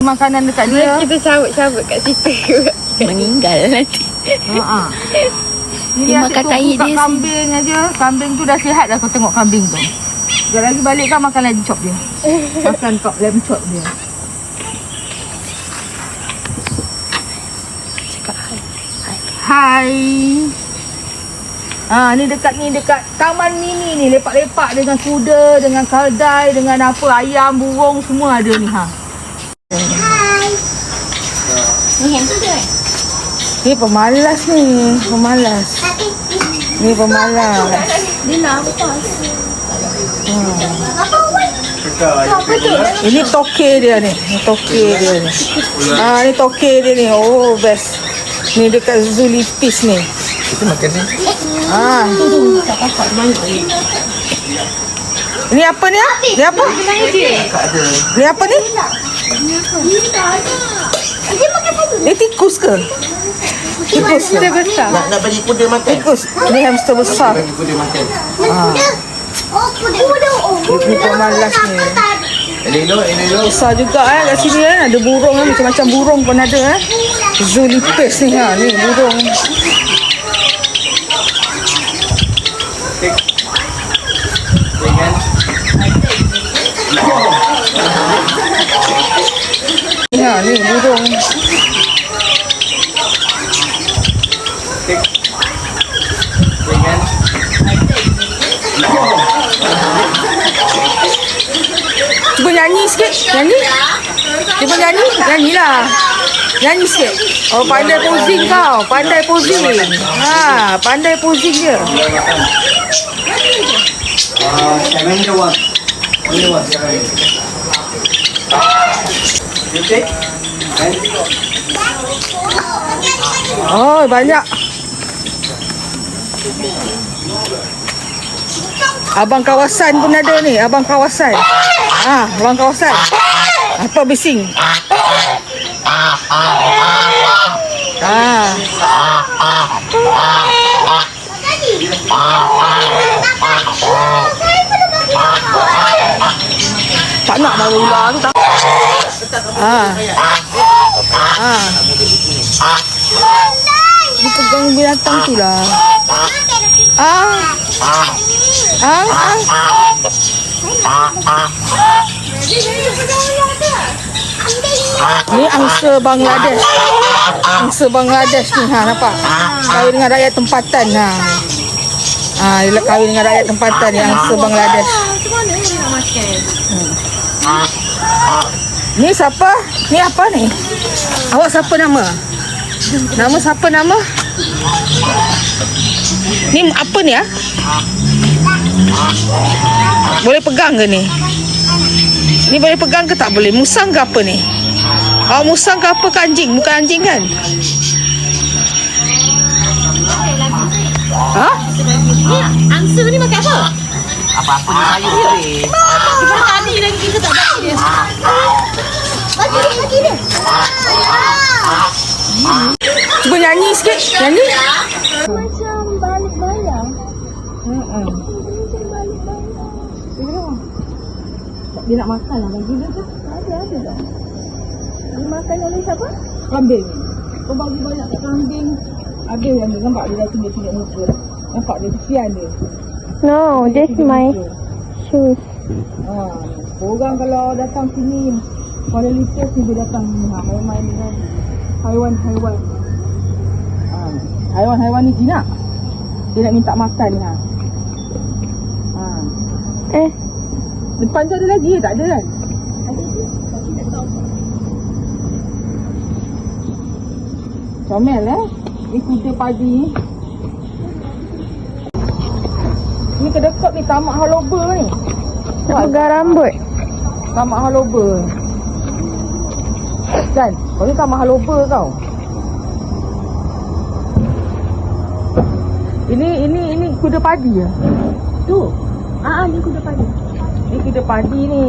Makanan dekat dia. Kita cabut-cabut kat situ. Meninggal nanti. Ha. Ini Dia makan tahi dia kambing aja. Kambing tu dah sihat dah kau tengok kambing tu. Dia lagi balik kan makan lamb chop dia. Makan kok lamb chop dia. Cakap hai. Hai. Hai. Ha, ni dekat ni dekat taman mini ni lepak-lepak dengan kuda, dengan kaldai, dengan apa ayam, burung semua ada ni ha. Ni handsome? Ni pemalas ni, pemalas. Ni pemalas. Dia nampak. Ini toke dia ni. Ni toke dia ni. Ah ni toke dia ni. Oh best. Ni dekat Zulipis ni. Kita makan ni. Ah. Ni apa ni? ah? Ni apa? Tak ada. Ni apa ni? Ni tikus ke? Tikus ke? besar. Nak, nak bagi kuda makan. Tikus. Ni hamster besar. Bagi kuda makan. Ah. Ni pemalas ni. Elok, elok. Besar juga eh kat sini eh. Ada burung eh. Macam-macam burung pun ada eh. Zulipis ni ha. Ni burung. Ha ni. Cuba nyanyi sikit. Nyanyi. Cuba nyanyi. Nyanyilah. Nyanyi sikit. Oh pandai posing kau. Pandai posing. Ha pandai posing dia. Ah, seven to one. Ini one, seven. Oh, banyak. Abang kawasan pun ada ni. Abang kawasan. Ah, abang kawasan. Apa bising? Ah. Tak nak mahu ular tu tak. Ah. Ah. Dia pegang binatang tu lah. Ah. Ah. ah. Ni angsa Bangladesh. Angsa Bangladesh ni ha nampak. Kahwin dengan rakyat tempatan ha. Ha, dia kahwin dengan rakyat tempatan ni angsa Bangladesh. Macam mana dia nak makan? Ni siapa? Ni apa ni? Awak siapa nama? Nama siapa nama? Ni apa ni ah? Boleh pegang ke ni? Ni boleh pegang ke tak boleh? Musang ke apa ni? Oh, musang ke apa ke anjing? Bukan anjing kan? Ha? Ni angsa ni makan apa? apa-apa ni sayur ni. Kita tadi lagi kita tak bagi dia. Bagi dia, bagi dia. Cuba Macam balik bayang. Hmm. Macam balik bayang. Dia nak makan lah bagi dia tu. Ada, ada tak? Dia makan oleh siapa? Kambing. Kau bagi banyak kat kambing. Ada yang dia nampak dia dah tunjuk-tunjuk muka. Nampak dia kesian dia. No, this my shoes. Ha. Orang kalau datang sini Lumpur ni dia datang ha, main-main dengan haiwan-haiwan. Ha. Haiwan-haiwan ni jinak. Dia nak minta makan ni ha. Ha. Eh, Depan tu ada lagi tak ada kan? Comel eh. Ni kuda padi ni. Ni kedekat ni tamak haloba ni. nak pegang rambut. Tamak haloba. Kan? Kau ni tamak haloba kau. Ini ini ini kuda padi ya. Tu. Ah, ah, ni kuda padi. Ni kuda padi ni.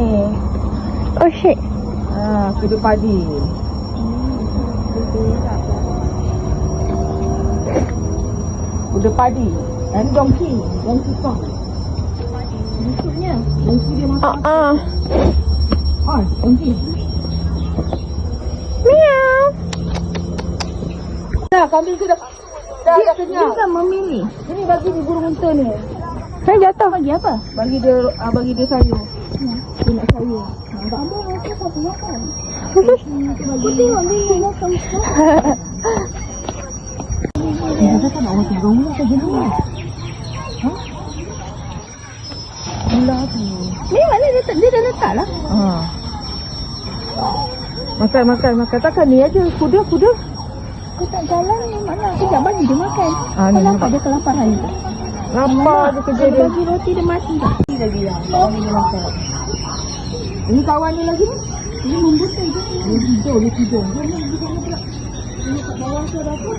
Oh shit. Ha, kuda padi. Kuda padi. Dan donkey. Donkey Kong. Maksudnya, donkey dia makan. Ah, ah. Ah, donkey. Meow. Dah, kambing tu dah dah kenyang. Dia kan memilih. Ini bagi ni burung unta ni. Saya jatuh bagi apa? Bagi dia ah, bagi dia sayur. Dia nak sayur. Nampak? Ada rasa satu makan. Aku tengok dia makan. Dia kata nak orang tiga ular ke jenis ni. Ha? Ular tu. Ni mana dia, tak- dia dah letak lah. Ha. Makan, makan, makan. Takkan ni aja. Kuda, kuda. Aku tak jalan ni mana. Aku tak bagi dia makan. Ah, ni nampak. dia kelaparan? Lapar dia kerja Dia dia. bagi roti dia mati tak? lagi lah. Kawan dia makan. Ini kawan dia lagi ni. Ini membutuh je. Dia tidur, dia tidur. Dia sana pula. Ini kat bawah tu ada apa?